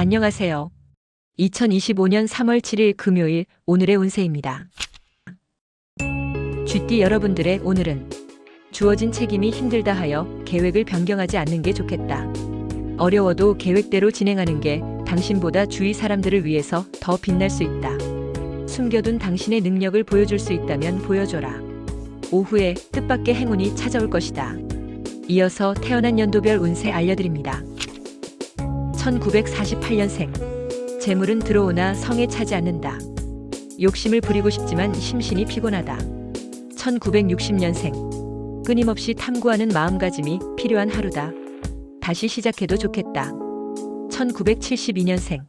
안녕하세요. 2025년 3월 7일 금요일 오늘의 운세입니다. 쥐띠 여러분들의 오늘은 주어진 책임이 힘들다 하여 계획을 변경하지 않는 게 좋겠다. 어려워도 계획대로 진행하는 게 당신보다 주위 사람들을 위해서 더 빛날 수 있다. 숨겨둔 당신의 능력을 보여줄 수 있다면 보여줘라. 오후에 뜻밖의 행운이 찾아올 것이다. 이어서 태어난 연도별 운세 알려드립니다. 1948년생. 재물은 들어오나 성에 차지 않는다. 욕심을 부리고 싶지만 심신이 피곤하다. 1960년생. 끊임없이 탐구하는 마음가짐이 필요한 하루다. 다시 시작해도 좋겠다. 1972년생.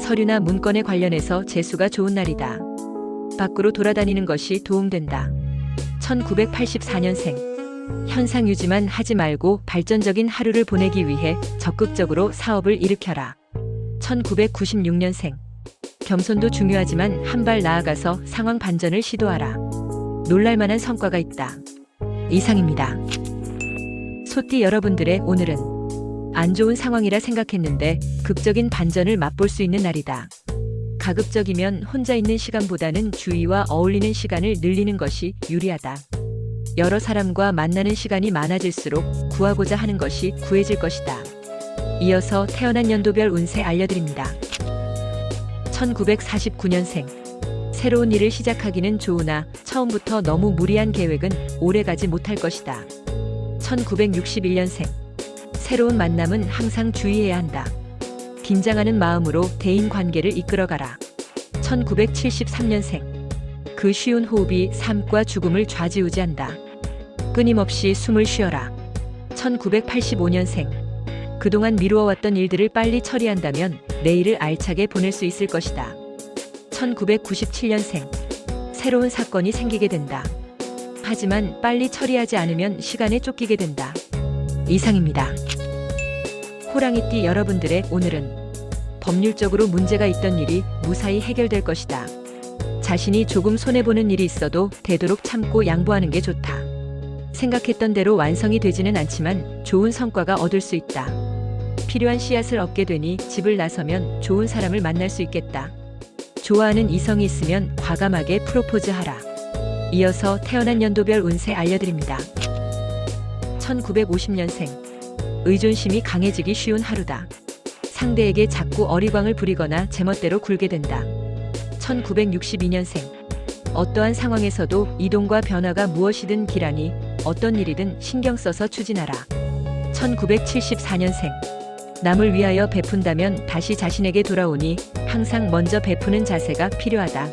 서류나 문건에 관련해서 재수가 좋은 날이다. 밖으로 돌아다니는 것이 도움된다. 1984년생. 현상 유지만 하지 말고 발전적인 하루를 보내기 위해 적극적으로 사업을 일으켜라. 1996년생. 겸손도 중요하지만 한 발 나아가서 상황 반전을 시도하라. 놀랄만한 성과가 있다. 이상입니다. 소띠 여러분들의 오늘은 안 좋은 상황이라 생각했는데 극적인 반전을 맛볼 수 있는 날이다. 가급적이면 혼자 있는 시간보다는 주위와 어울리는 시간을 늘리는 것이 유리하다. 여러 사람과 만나는 시간이 많아질수록 구하고자 하는 것이 구해질 것이다. 이어서 태어난 연도별 운세 알려드립니다. 1949년생. 새로운 일을 시작하기는 좋으나 처음부터 너무 무리한 계획은 오래가지 못할 것이다. 1961년생. 새로운 만남은 항상 주의해야 한다. 긴장하는 마음으로 대인 관계를 이끌어가라. 1973년생. 그 쉬운 호흡이 삶과 죽음을 좌지우지한다. 끊임없이 숨을 쉬어라. 1985년생. 그동안 미루어왔던 일들을 빨리 처리한다면 내일을 알차게 보낼 수 있을 것이다. 1997년생. 새로운 사건이 생기게 된다. 하지만 빨리 처리하지 않으면 시간에 쫓기게 된다. 이상입니다. 호랑이띠 여러분들의 오늘은 법률적으로 문제가 있던 일이 무사히 해결될 것이다. 자신이 조금 손해보는 일이 있어도 되도록 참고 양보하는 게 좋다. 생각했던 대로 완성이 되지는 않지만 좋은 성과가 얻을 수 있다. 필요한 씨앗을 얻게 되니 집을 나서면 좋은 사람을 만날 수 있겠다. 좋아하는 이성이 있으면 과감하게 프로포즈하라. 이어서 태어난 연도별 운세 알려드립니다. 1950년생. 의존심이 강해지기 쉬운 하루다. 상대에게 자꾸 어리광을 부리거나 제멋대로 굴게 된다. 1962년생. 어떠한 상황에서도 이동과 변화가 무엇이든 기라니 어떤 일이든 신경 써서 추진하라. 1974년생. 남을 위하여 베푼다면 다시 자신에게 돌아오니 항상 먼저 베푸는 자세가 필요하다.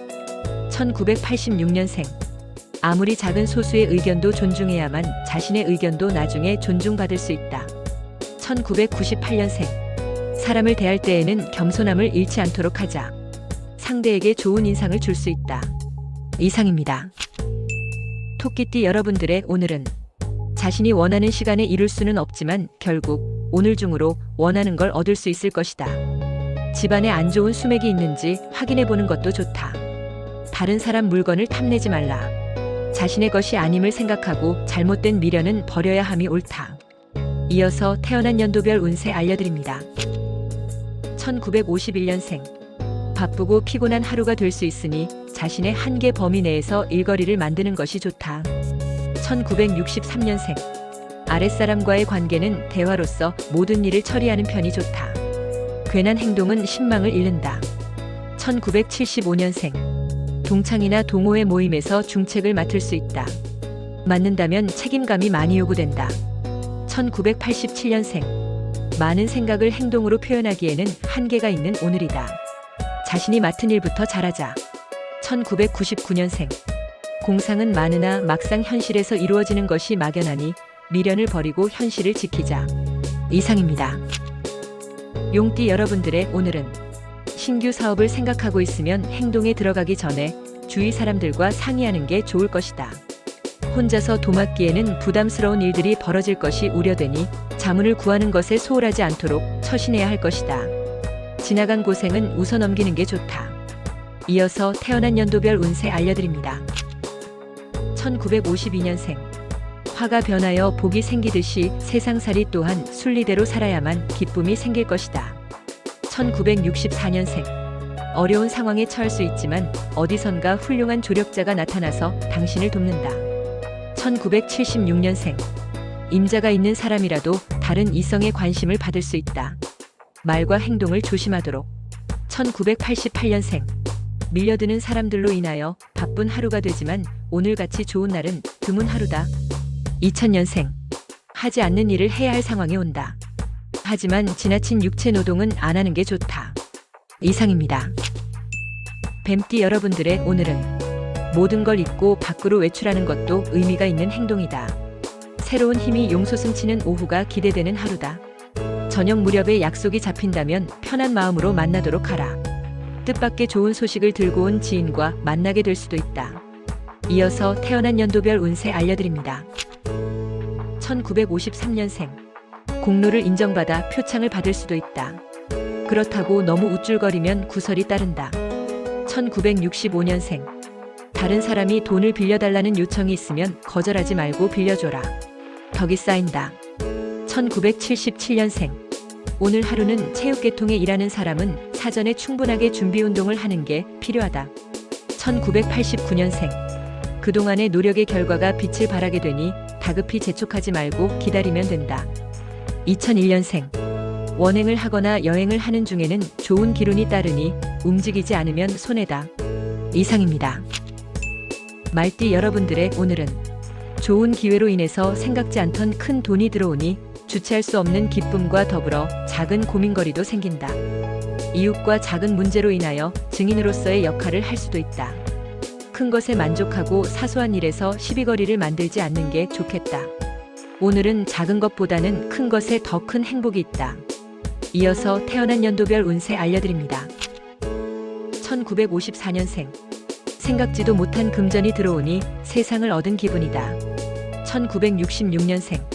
1986년생. 아무리 작은 소수의 의견도 존중해야만 자신의 의견도 나중에 존중받을 수 있다. 1998년생. 사람을 대할 때에는 겸손함을 잃지 않도록 하자. 상대에게 좋은 인상을 줄 수 있다. 이상입니다. 토끼띠 여러분들의 오늘은 자신이 원하는 시간에 이룰 수는 없지만 결국 오늘 중으로 원하는 걸 얻을 수 있을 것이다. 집안에 안 좋은 수맥이 있는지 확인해 보는 것도 좋다. 다른 사람 물건을 탐내지 말라. 자신의 것이 아님을 생각하고 잘못된 미련은 버려야 함이 옳다. 이어서 태어난 연도별 운세 알려드립니다. 1951년생. 바쁘고 피곤한 하루가 될 수 있으니 자신의 한계 범위 내에서 일거리를 만드는 것이 좋다. 1963년생. 아랫사람과의 관계는 대화로서 모든 일을 처리하는 편이 좋다. 괜한 행동은 신망을 잃는다. 1975년생. 동창이나 동호회 모임에서 중책을 맡을 수 있다. 맡는다면 책임감이 많이 요구된다. 1987년생. 많은 생각을 행동으로 표현하기에는 한계가 있는 오늘이다. 자신이 맡은 일부터 잘하자. 1999년생. 공상은 많으나 막상 현실에서 이루어지는 것이 막연하니 미련을 버리고 현실을 지키자. 이상입니다. 용띠 여러분들의 오늘은 신규 사업을 생각하고 있으면 행동에 들어가기 전에 주위 사람들과 상의하는 게 좋을 것이다. 혼자서 도맡기에는 부담스러운 일들이 벌어질 것이 우려되니 자문을 구하는 것에 소홀하지 않도록 처신해야 할 것이다. 지나간 고생은 웃어 넘기는 게 좋다. 이어서 태어난 연도별 운세 알려드립니다. 1952년생. 화가 변하여 복이 생기듯이 세상살이 또한 순리대로 살아야만 기쁨이 생길 것이다. 1964년생. 어려운 상황에 처할 수 있지만 어디선가 훌륭한 조력자가 나타나서 당신을 돕는다. 1976년생. 임자가 있는 사람이라도 다른 이성의 관심을 받을 수 있다. 말과 행동을 조심하도록. 1988년생. 밀려드는 사람들로 인하여 바쁜 하루가 되지만 오늘같이 좋은 날은 드문 하루다. 2000년생. 하지 않는 일을 해야 할 상황이 온다. 하지만 지나친 육체 노동은 안 하는 게 좋다. 이상입니다. 뱀띠 여러분들의 오늘은 모든 걸 잊고 밖으로 외출하는 것도 의미가 있는 행동이다. 새로운 힘이 용솟음치는 오후가 기대되는 하루다. 저녁 무렵에 약속이 잡힌다면 편한 마음으로 만나도록 하라. 뜻밖의 좋은 소식을 들고 온 지인과 만나게 될 수도 있다. 이어서 태어난 연도별 운세 알려드립니다. 1953년생. 공로를 인정받아 표창을 받을 수도 있다. 그렇다고 너무 우쭐거리면 구설이 따른다. 1965년생. 다른 사람이 돈을 빌려달라는 요청이 있으면 거절하지 말고 빌려줘라. 덕이 쌓인다. 1977년생. 오늘 하루는 체육계통에 일하는 사람은 사전에 충분하게 준비 운동을 하는 게 필요하다. 1989년생. 그동안의 노력의 결과가 빛을 발하게 되니 다급히 재촉하지 말고 기다리면 된다. 2001년생. 원행을 하거나 여행을 하는 중에는 좋은 기운이 따르니 움직이지 않으면 손해다. 이상입니다. 말띠 여러분들의 오늘은 좋은 기회로 인해서 생각지 않던 큰 돈이 들어오니 주체할 수 없는 기쁨과 더불어 작은 고민거리도 생긴다. 이웃과 작은 문제로 인하여 증인으로서의 역할을 할 수도 있다. 큰 것에 만족하고 사소한 일에서 시비거리를 만들지 않는 게 좋겠다. 오늘은 작은 것보다는 큰 것에 더 큰 행복이 있다. 이어서 태어난 연도별 운세 알려드립니다. 1954년생. 생각지도 못한 금전이 들어오니 세상을 얻은 기분이다. 1966년생.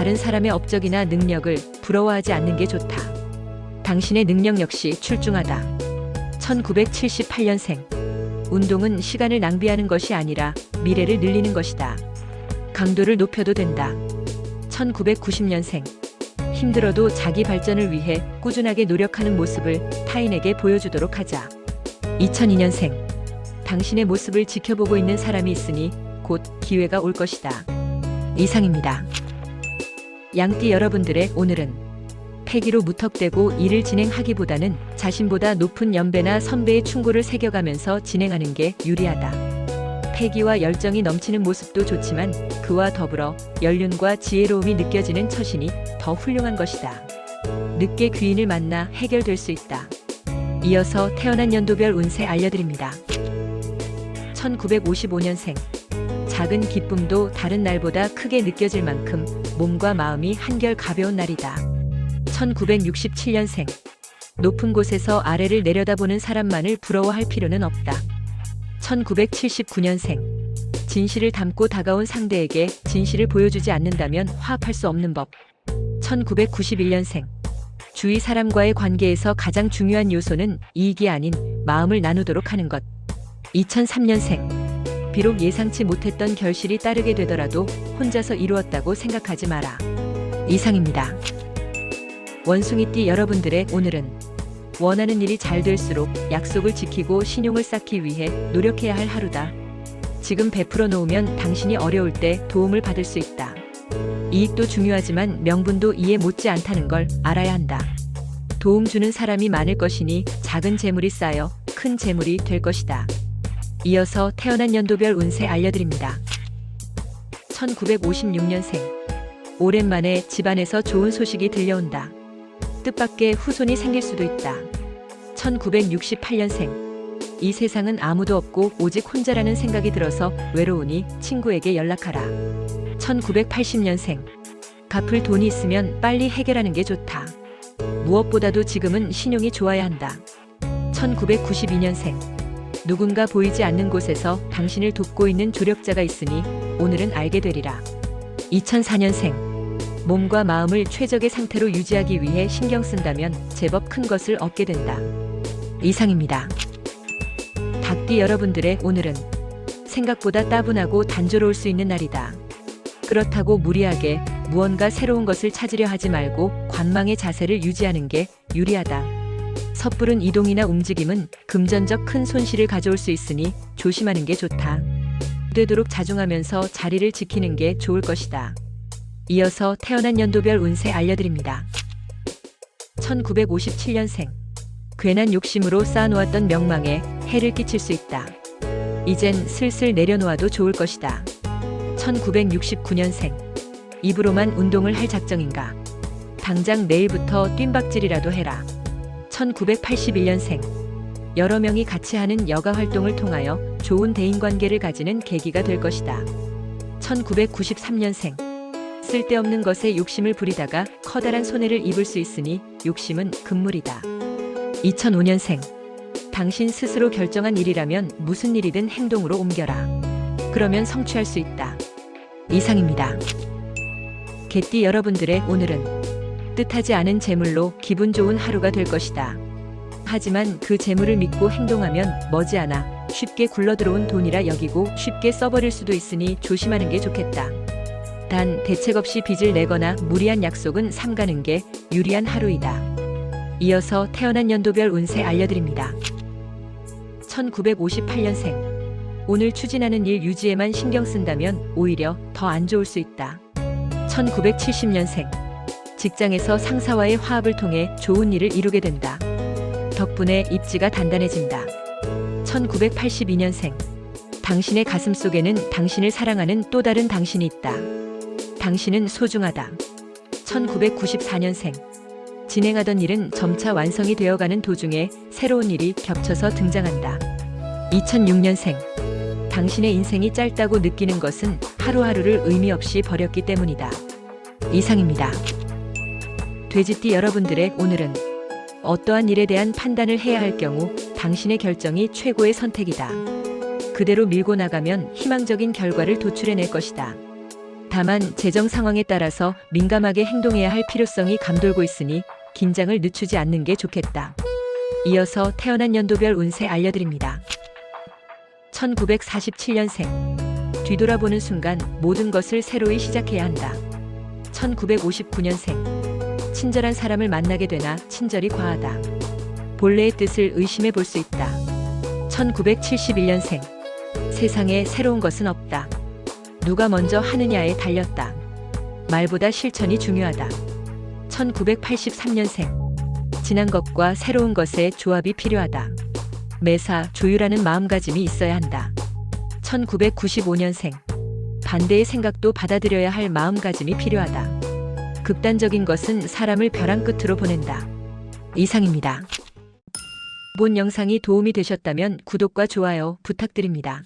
다른 사람의 업적이나 능력을 부러워하지 않는 게 좋다. 당신의 능력 역시 출중하다. 1978년생. 운동은 시간을 낭비하는 것이 아니라 미래를 늘리는 것이다. 강도를 높여도 된다. 1990년생. 힘들어도 자기 발전을 위해 꾸준하게 노력하는 모습을 타인에게 보여주도록 하자. 2002년생. 당신의 모습을 지켜보고 있는 사람이 있으니 곧 기회가 올 것이다. 이상입니다. 양띠 여러분들의 오늘은 패기로 무턱대고 일을 진행하기보다는 자신보다 높은 연배나 선배의 충고를 새겨가면서 진행하는 게 유리하다. 패기와 열정이 넘치는 모습도 좋지만 그와 더불어 연륜과 지혜로움이 느껴지는 처신이 더 훌륭한 것이다. 늦게 귀인을 만나 해결될 수 있다. 이어서 태어난 연도별 운세 알려드립니다. 1955년생. 작은 기쁨도 다른 날보다 크게 느껴질 만큼 몸과 마음이 한결 가벼운 날이다. 1967년생. 높은 곳에서 아래를 내려다보는 사람만을 부러워할 필요는 없다. 1979년생. 진실을 담고 다가온 상대에게 진실을 보여주지 않는다면 화합할 수 없는 법. 1991년생. 주위 사람과의 관계에서 가장 중요한 요소는 이익이 아닌 마음을 나누도록 하는 것. 2003년생. 비록 예상치 못했던 결실이 따르게 되더라도 혼자서 이루었다고 생각하지 마라. 이상입니다. 원숭이띠 여러분들의 오늘은 원하는 일이 잘 될수록 약속을 지키고 신용을 쌓기 위해 노력해야 할 하루다. 지금 베풀어 놓으면 당신이 어려울 때 도움을 받을 수 있다. 이익도 중요하지만 명분도 이해 못지 않다는 걸 알아야 한다. 도움 주는 사람이 많을 것이니 작은 재물이 쌓여 큰 재물이 될 것이다. 이어서 태어난 연도별 운세 알려드립니다. 1956년생. 오랜만에 집안에서 좋은 소식이 들려온다. 뜻밖의 후손이 생길 수도 있다. 1968년생. 이 세상은 아무도 없고 오직 혼자라는 생각이 들어서 외로우니 친구에게 연락하라. 1980년생. 갚을 돈이 있으면 빨리 해결하는 게 좋다. 무엇보다도 지금은 신용이 좋아야 한다. 1992년생. 누군가 보이지 않는 곳에서 당신을 돕고 있는 조력자가 있으니 오늘은 알게 되리라. 2004년생. 몸과 마음을 최적의 상태로 유지하기 위해 신경 쓴다면 제법 큰 것을 얻게 된다. 이상입니다. 닭띠 여러분들의 오늘은 생각보다 따분하고 단조로울 수 있는 날이다. 그렇다고 무리하게 무언가 새로운 것을 찾으려 하지 말고 관망의 자세를 유지하는 게 유리하다. 섣부른 이동이나 움직임은 금전적 큰 손실을 가져올 수 있으니 조심하는 게 좋다. 되도록 자중하면서 자리를 지키는 게 좋을 것이다. 이어서 태어난 연도별 운세 알려드립니다. 1957년생. 괜한 욕심으로 쌓아놓았던 명망에 해를 끼칠 수 있다. 이젠 슬슬 내려놓아도 좋을 것이다. 1969년생. 입으로만 운동을 할 작정인가? 당장 내일부터 뜀박질이라도 해라. 1981년생. 여러 명이 같이 하는 여가 활동을 통하여 좋은 대인 관계를 가지는 계기가 될 것이다. 1993년생. 쓸데없는 것에 욕심을 부리다가 커다란 손해를 입을 수 있으니 욕심은 금물이다. 2005년생. 당신 스스로 결정한 일이라면 무슨 일이든 행동으로 옮겨라. 그러면 성취할 수 있다. 이상입니다. 개띠 여러분들의 오늘은 뜻하지 않은 재물로 기분 좋은 하루가 될 것이다. 하지만 그 재물을 믿고 행동하면 머지않아 쉽게 굴러들어온 돈이라 여기고 쉽게 써버릴 수도 있으니 조심하는 게 좋겠다. 단 대책 없이 빚을 내거나 무리한 약속은 삼가는 게 유리한 하루이다. 이어서 태어난 연도별 운세 알려드립니다. 1958년생. 오늘 추진하는 일 유지에만 신경 쓴다면 오히려 더 안 좋을 수 있다. 1970년생. 직장에서 상사와의 화합을 통해 좋은 일을 이루게 된다. 덕분에 입지가 단단해진다. 1982년생. 당신의 가슴 속에는 당신을 사랑하는 또 다른 당신이 있다. 당신은 소중하다. 1994년생. 진행하던 일은 점차 완성이 되어가는 도중에 새로운 일이 겹쳐서 등장한다. 2006년생. 당신의 인생이 짧다고 느끼는 것은 하루하루를 의미 없이 버렸기 때문이다. 이상입니다. 돼지띠 여러분들의 오늘은 어떠한 일에 대한 판단을 해야 할 경우 당신의 결정이 최고의 선택이다. 그대로 밀고 나가면 희망적인 결과를 도출해낼 것이다. 다만 재정 상황에 따라서 민감하게 행동해야 할 필요성이 감돌고 있으니 긴장을 늦추지 않는 게 좋겠다. 이어서 태어난 연도별 운세 알려드립니다. 1947년생. 뒤돌아보는 순간 모든 것을 새로이 시작해야 한다. 1959년생. 친절한 사람을 만나게 되나 친절이 과하다. 본래의 뜻을 의심해 볼 수 있다. 1971년생. 세상에 새로운 것은 없다. 누가 먼저 하느냐에 달렸다. 말보다 실천이 중요하다. 1983년생. 지난 것과 새로운 것의 조합이 필요하다. 매사 조율하는 마음가짐이 있어야 한다. 1995년생. 반대의 생각도 받아들여야 할 마음가짐이 필요하다. 극단적인 것은 사람을 벼랑 끝으로 보낸다. 이상입니다. 본 영상이 도움이 되셨다면 구독과 좋아요 부탁드립니다.